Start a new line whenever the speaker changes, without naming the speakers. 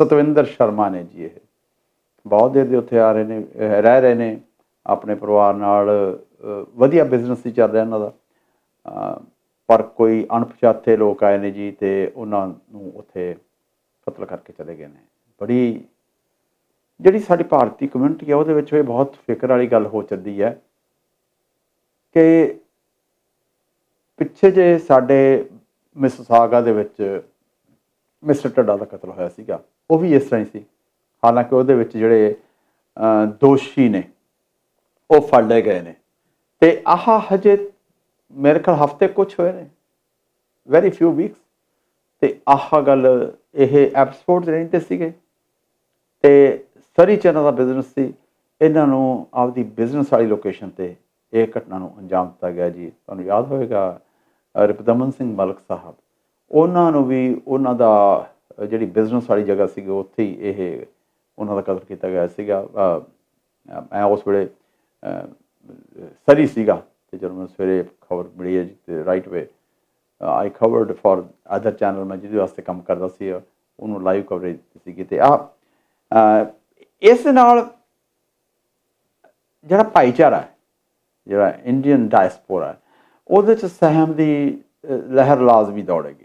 ਸਤਵਿੰਦਰ ਸ਼ਰਮਾ ਨੇ ਜੀ ਇਹ। ਬਹੁਤ ਦੇਰ ਦੇ ਉੱਥੇ ਆ ਰਹੇ ਨੇ ਰਹਿ ਰਹੇ ਨੇ, ਆਪਣੇ ਪਰਿਵਾਰ ਨਾਲ ਵਧੀਆ ਬਿਜ਼ਨਸ ਹੀ ਚੱਲ ਰਿਹਾ ਇਹਨਾਂ ਦਾ। ਪਰ ਕੋਈ ਅਣਪਛਾਤੇ ਲੋਕ ਆਏ ਨੇ ਜੀ ਤੇ ਉਹਨਾਂ ਨੂੰ ਉੱਥੇ ਕਤਲ ਕਰਕੇ ਚਲੇ ਗਏ ਨੇ। ਬੜੀ ਜਿਹੜੀ ਸਾਡੀ ਭਾਰਤੀ ਕਮਿਊਨਿਟੀ ਹੈ ਉਹਦੇ ਵਿੱਚ ਇਹ ਬਹੁਤ ਫਿਕਰ ਵਾਲੀ ਗੱਲ ਹੋ ਚੱਲੀ ਹੈ ਕਿ ਪਿੱਛੇ ਜੇ ਸਾਡੇ ਮਿਸਸਾਗਾ ਦੇ ਵਿੱਚ ਮਿਸਟਰ ਟੱਡਾ ਦਾ ਕਤਲ ਹੋਇਆ ਸੀਗਾ ਉਹ ਵੀ ਇਸ ਤਰ੍ਹਾਂ ਹੀ ਸੀ। ਹਾਲਾਂਕਿ ਉਹਦੇ ਵਿੱਚ ਜਿਹੜੇ ਦੋਸ਼ੀ ਨੇ ਉਹ ਫੜ ਲਏ ਗਏ ਨੇ। ਤੇ ਆਹ ਹਜੇ ਮੇਰੇ ਖਿਆਲ ਹਫ਼ਤੇ ਕੁਝ ਹੋਏ ਨੇ। ਵੈਰੀ ਫਿਊ ਵੀਕਸ ਤੇ ਆਹ ਗੱਲ ਇਹ ਐਪਸਪੋਰਟ ਰਹਿੰਦੇ ਸੀਗੇ। ਤੇ ਸਰੀ ਚ ਦਾ ਬਿਜ਼ਨਸ ਸੀ। ਇਹਨਾਂ ਨੂੰ ਆਪਦੀ ਬਿਜ਼ਨਸ ਵਾਲੀ ਲੋਕੇਸ਼ਨ ਤੇ ਇਹ ਘਟਨਾ ਨੂੰ ਅੰਜਾਮ ਦਿੱਤਾ ਗਿਆ ਜੀ। ਤੁਹਾਨੂੰ ਯਾਦ ਹੋਵੇਗਾ ਅ, ਰਿਪਦਮਨ ਸਿੰਘ ਮਲਕ ਸਾਹਿਬ। ਉਹਨਾਂ ਨੂੰ ਵੀ ਉਹਨਾਂ ਦਾ ਜਿਹੜੀ ਬਿਜ਼ਨਸ ਵਾਲੀ ਜਗ੍ਹਾ ਸੀਗੀ, ਉੱਥੇ ਹੀ ਇਹ ਉਹਨਾਂ ਦਾ ਕਤਲ ਕੀਤਾ ਗਿਆ ਸੀਗਾ। ਮੈਂ ਉਸ ਵੇਲੇ ਸਰੀ ਸੀਗਾ ਤੇ ਜਦੋਂ ਮੈਂ ਸਵੇਰੇ ਖਬਰ ਮਿਲੀ ਹੈ ਜੀ ਤੇ right way I covered for other channel ਮੈਂ ਜਿਹਦੇ ਵਾਸਤੇ ਕੰਮ ਕਰਦਾ ਸੀ, ਉਹਨੂੰ ਲਾਈਵ ਕਵਰੇਜ ਦਿੱਤੀ ਸੀਗੀ ਤੇ ਆ ਇਸ ਨਾਲ ਜਿਹੜਾ ਭਾਈਚਾਰਾ ਜਿਹੜਾ ਇੰਡੀਅਨ ਡਾਇਸਪੋਰਾ ਹੈ, ਉਹਦੇ ਚ ਸਹਿਮ ਦੀ ਲਹਿਰ ਲਾਜ਼ਮੀ ਦੌੜੇਗੀ